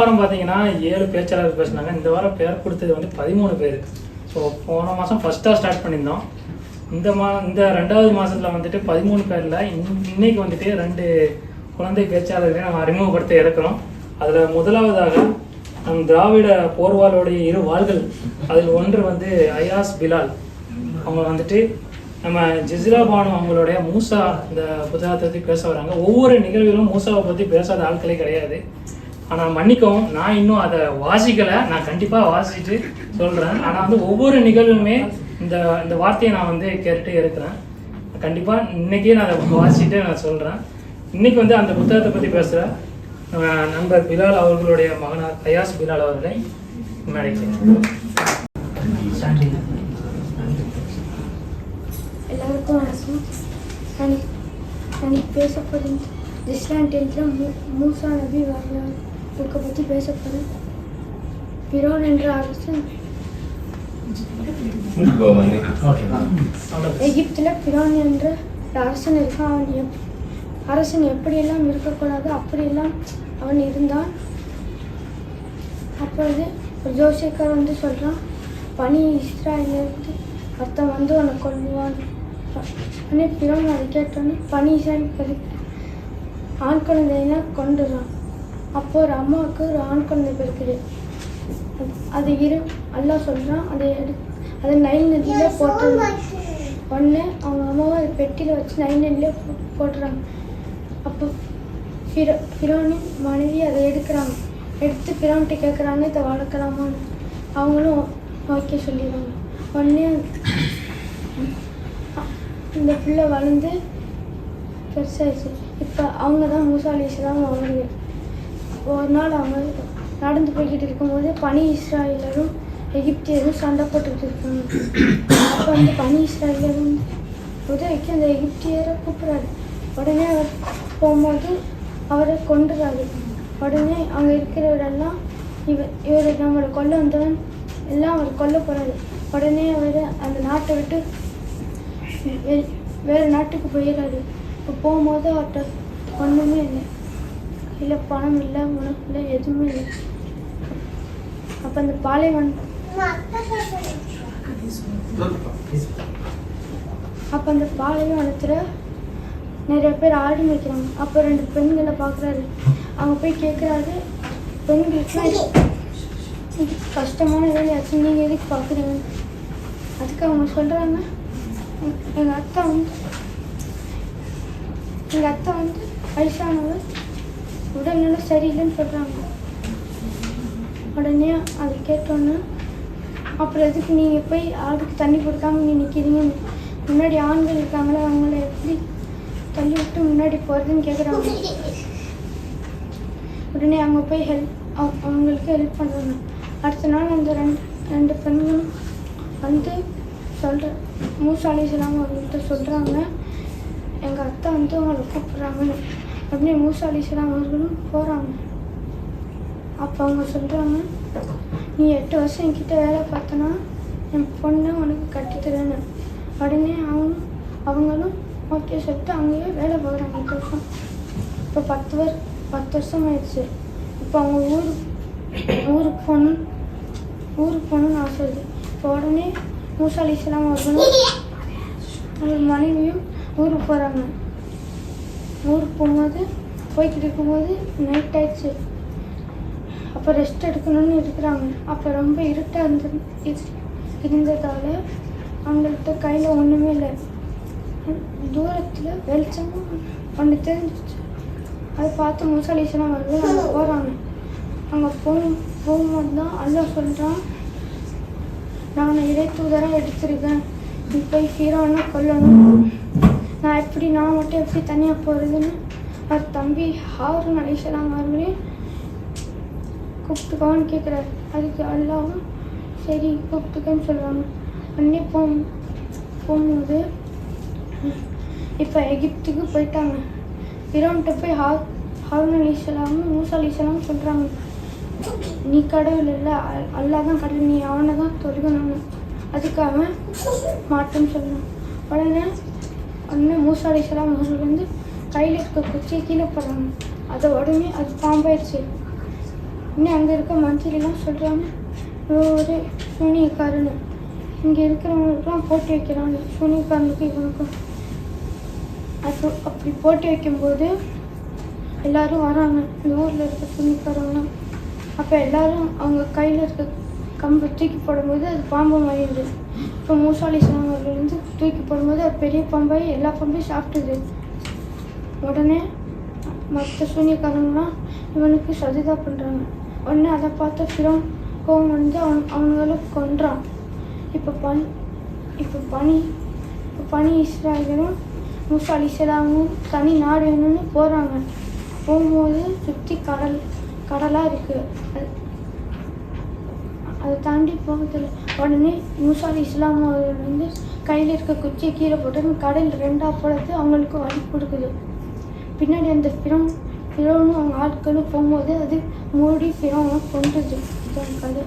வாரம் பார்த்தீங்கன்னா ஏழு பேச்சாளர் பேசினாங்க. இந்த வாரம் பேர் கொடுத்தது வந்து பதிமூணு பேர். ஸோ போன மாதம் ஃபஸ்ட்டாக ஸ்டார்ட் பண்ணியிருந்தோம். இந்த மா இந்த ரெண்டாவது மாதத்தில் வந்துட்டு பதிமூணு பேரில் இன்னைக்கு வந்துட்டு ரெண்டு குழந்தை பேச்சாளர்களை நம்ம அறிமுகப்படுத்த இருக்கிறோம் அதில் முதலாவதாக நம் திராவிட போர்வாளுடைய இரு வாள்கள் அதில் ஒன்று வந்து அயாஸ் பிலால். அவங்க வந்துட்டு நம்ம ஜிஸ்ரா பானு அவங்களுடைய மூசா இந்த புத்தகத்தை பற்றி பேச வராங்க. ஒவ்வொரு நிகழ்விலும் மூசாவை பற்றி பேசாத ஆட்களே கிடையாது. ஆனால் மன்னிக்கவும் நான் இன்னும் அதை வாசிக்கலை. நான் கண்டிப்பாக வாசிச்சுட்டு சொல்கிறேன் ஆனால் வந்து ஒவ்வொரு நிகழ்வுமே இந்த இந்த வார்த்தையை நான் வந்து கேட்டுட்டே இருக்கிறேன். கண்டிப்பாக இன்னைக்கே நான் அதை வாசிச்சுட்டு நான் சொல்கிறேன் இன்னைக்கு வந்து அந்த புத்தகத்தை பற்றி பேசுகிற நண்பர் பிலால் அவர்களுடைய மகனார் அயாஸ் பிலால் அவர்களை மேடைக்கு எல்லாருக்கும் வணக்கம். நான் பேச போகிறேன் மூ மூசா நபி வரலாறு. புக்கை பற்றி பேச போகிறேன் பிரோன் என்ற அரசன் எகிப்தில் பிரோன் என்ற அரசன் இருக்கான் அவன் எப் அரசன் எப்படியெல்லாம் இருக்கக்கூடாது அப்படியெல்லாம் அவன் இருந்தான். அப்பொழுது ஒரு ஜோசியக்கார் வந்து சொல்கிறான் பனி இஸ்ராயலிருந்து ஒருத்தன் வந்து உன்னை கொல்லுவான் உடனே பிறன் அதை கேட்டோன்னே பனி இஸ்ராயல் ஆண் குழந்தைனா கொண்டுறான் அப்போ ஒரு அம்மாவுக்கு ஒரு ஆண் குழந்தை பிறக்குது. அது- இரு அல்லா சொல்கிறான் அதை எடு அதை நைல் நதியில் போட்டுருவாங்க உடனே அவங்க அம்மாவை அதை பெட்டியில் வச்சு நைல் நதியில் போ- போட்டுறாங்க. அப்போ ஃபிரோ ஃபிரோனின் மனைவி அதை எடுக்கிறாங்க. எடுத்து ஃபிரோன்கிட்ட கேட்குறாங்க இதை வளர்க்கலாமான்னு. அவங்களும் ஓகே சொல்லிடுவாங்க. உடனே இந்த பிள்ளை வளர்ந்து பெருசாகிடுச்சு இப்போ அவங்க தான் மூசாலிஸ் தான் இஸ்லாம் ஒரு நாள் அவங்க நடந்து போய்கிட்டு இருக்கும்போது பனி இஸ்ராயலரும் எகிப்தியரும் சண்டை போட்டுக்கிட்டு இருக்காங்க. அப்போ அந்த பனி இஸ்ராயலரும் உதவிக்கு அந்த எகிப்தியரை கூப்பிட்றாரு. உடனே அவர் போகும்போது அவரை கொண்டுறாரு உடனே அங்கே இருக்கிறவரெல்லாம் இவர் இவர் நம்மளை கொல்ல வந்தவன் எல்லாம் அவர் கொல்ல போகிறாரு உடனே அவர் அந்த நாட்டை விட்டு வேறு நாட்டுக்கு போயிடுறாரு. இப்போ போகும்போது அவர்கிட்ட ஒன்றுமே இல்லை. இல்லை பணம் இல்லை உனக்கு இல்லை எதுவுமே இல்லை. அப்போ அந்த பாலைவன் அப்போ அந்த பாலைவனத்தில் நிறைய பேர் ஆடி மேய்க்கிறாங்க அப்போ ரெண்டு பெண்களை பார்க்குறாரு அவங்க போய் கேட்குறாரு பெண்களுக்குலாம் கஷ்டமான வேலையாச்சு நீங்கள் எதுக்கு பார்க்குறீங்க அதுக்கு அவங்க சொல்கிறாங்க எங்கள் அத்தை வந்து எங்கள் அத்தை வந்து வயசானவர் உடல்நிலை சரியில்லைன்னு சொல்கிறாங்க உடனே அதை கேட்டோன்னே அப்புறம் எதுக்கு நீங்கள் போய் ஆளுக்கு தண்ணி கொடுக்காம நீ நிற்கிறீங்க முன்னாடி ஆண்கள் இருக்காங்களே அவங்கள எப்படி தள்ளி விட்டு முன்னாடி போகிறதுன்னு கேட்குறாங்க உடனே அவங்க போய் ஹெல்ப் அவங்களுக்கு ஹெல்ப் பண்ணுறாங்க அடுத்த நாள் அந்த ரெண்டு ரெண்டு பெண்களும் வந்து சொல்கிற மூசாலி அலிஸ்லாம் அவங்கள்ட்ட சொல்கிறாங்க எங்கள் அத்தை வந்து அவங்களை கூப்பிட்றாங்கன்னு. உடனே மூசா அலிஸ்லாம் அவர்களும் போகிறாங்க அப்போ அவங்க சொல்கிறாங்க நீ எட்டு வருஷம் என்கிட்ட வேலை பார்த்தனா என் பொண்ணை உனக்கு கட்டித்தரேன்னு உடனே அவனும் அவங்களும் ஓகே சொல்லிட்டு அங்கேயே வேலை பார்க்குறாங்க எட்டு வருஷம். இப்போ பத்து வரு பத்து வருஷம் ஆயிடுச்சு. இப்போ அவங்க ஊர் ஊருக்கு போகணும் ஊருக்கு போகணும்னு ஆசை இருக்குது இப்போ உடனே மூசா அலிஸ்லாம் அவர்களும் அவங்க மனைவியும் ஊருக்கு போகிறாங்க ஊருக்கு போகும்போது போய்கிட்டு இருக்கும்போது நைட் ஆயிடுச்சு. அப்போ ரெஸ்ட் எடுக்கணும்னு இருக்கிறாங்க. அப்போ ரொம்ப இருட்டாக இருந்து இருந்ததால் அவங்கள்ட்ட கையில் ஒன்றுமே இல்லை. தூரத்தில் வெளிச்சமும் ஒன்று தெரிஞ்சிச்சு அதை பார்த்து முசாலிசனம் வருது அங்கே போகிறாங்க அங்கே போகும் போகும்போது தான் அல்ல சொல்கிறான் நான் இறை தூதராக எடுத்திருக்கேன் இப்போ ஹீரோன்னா கொல்லணும். நான் எப்படி நான் மட்டும் எப்படி தனியாக போகிறதுன்னு அவர் தம்பி ஹாரூன் அலிசலாம் அவர்களே கூப்பிட்டுக்கோன்னு கேட்குறாரு அதுக்கு அல்லாவும் சரி கூப்பிட்டுக்கன்னு சொல்லுவாங்க. உடனே போ போகும்போது இப்போ எகிப்துக்கு போயிட்டாங்க. பிரோன்கிட்ட போய் ஹா ஹாரூன் அலிசலாமும் மூசா அலிசலாமும் சொல்கிறாங்க நீ கடவுள் இல்லை அல்- அல்லாஹ் தான் கடவுள் நீ அவனை தான் தொழுகணும். அதுக்கு அவன் மாட்டேன்னு சொல்லணும். உடனே உடனே மூசா அலிசலாம் வந்து கையில் இருக்க குச்சியை கீழே போடுறாங்க அதை உடனே அது பாம்பாயிடுச்சு. இன்னும் அங்கே இருக்க மந்திரிலாம் சொல்கிறாங்க ஒரு சூனியக்காரனு. இங்கே இருக்கிறவங்களுக்குலாம் போட்டி வைக்கிறாங்க. சூனியக்காரனுக்கு இவனுக்கும் அது அப்படி போட்டி வைக்கும்போது எல்லோரும் வராங்க. இந்த ஊரில் இருக்க சூனியக்காரங்களாம் அப்போ எல்லோரும் அவங்க கையில் இருக்க கம்பு தூக்கி போடும்போது அது பாம்பு மாறிடுது இப்போ மூசாலி சாமர்லேருந்து தூக்கி போடும்போது அது பெரிய பாம்பாய் எல்லா பம்பையும் சாப்பிட்டுது. உடனே மற்ற சூனியக்காரங்களாம் இவனுக்கு சதிதா பண்ணுறாங்க உடனே அதை பார்த்த ஃபிரோன் கோவம் வந்து அவன் அவங்கள கொன்றான். இப்போ பனி இப்போ பனி இப்போ பனி இஸ்ராயலும் மூசா அலிசலாமும் தனி நாடு வேணும்னு போகிறாங்க போகும்போது சுற்றி கடல் கடலாக இருக்குது அதை தாண்டி போகிறதில்ல. உடனே மூசா அலி இஸ்லாம் வந்து கையில் இருக்க குச்சியை கீழே போட்டு கடல் ரெண்டாக போடுறது அவங்களுக்கு வழி கொடுக்குது. பின்னாடி அந்த ஃபிரோன் ஃபிரோனும் அவங்க ஆட்களும் போகும்போது அது மூடி ஃபிரோனை கொண்டுது இதான் கதை.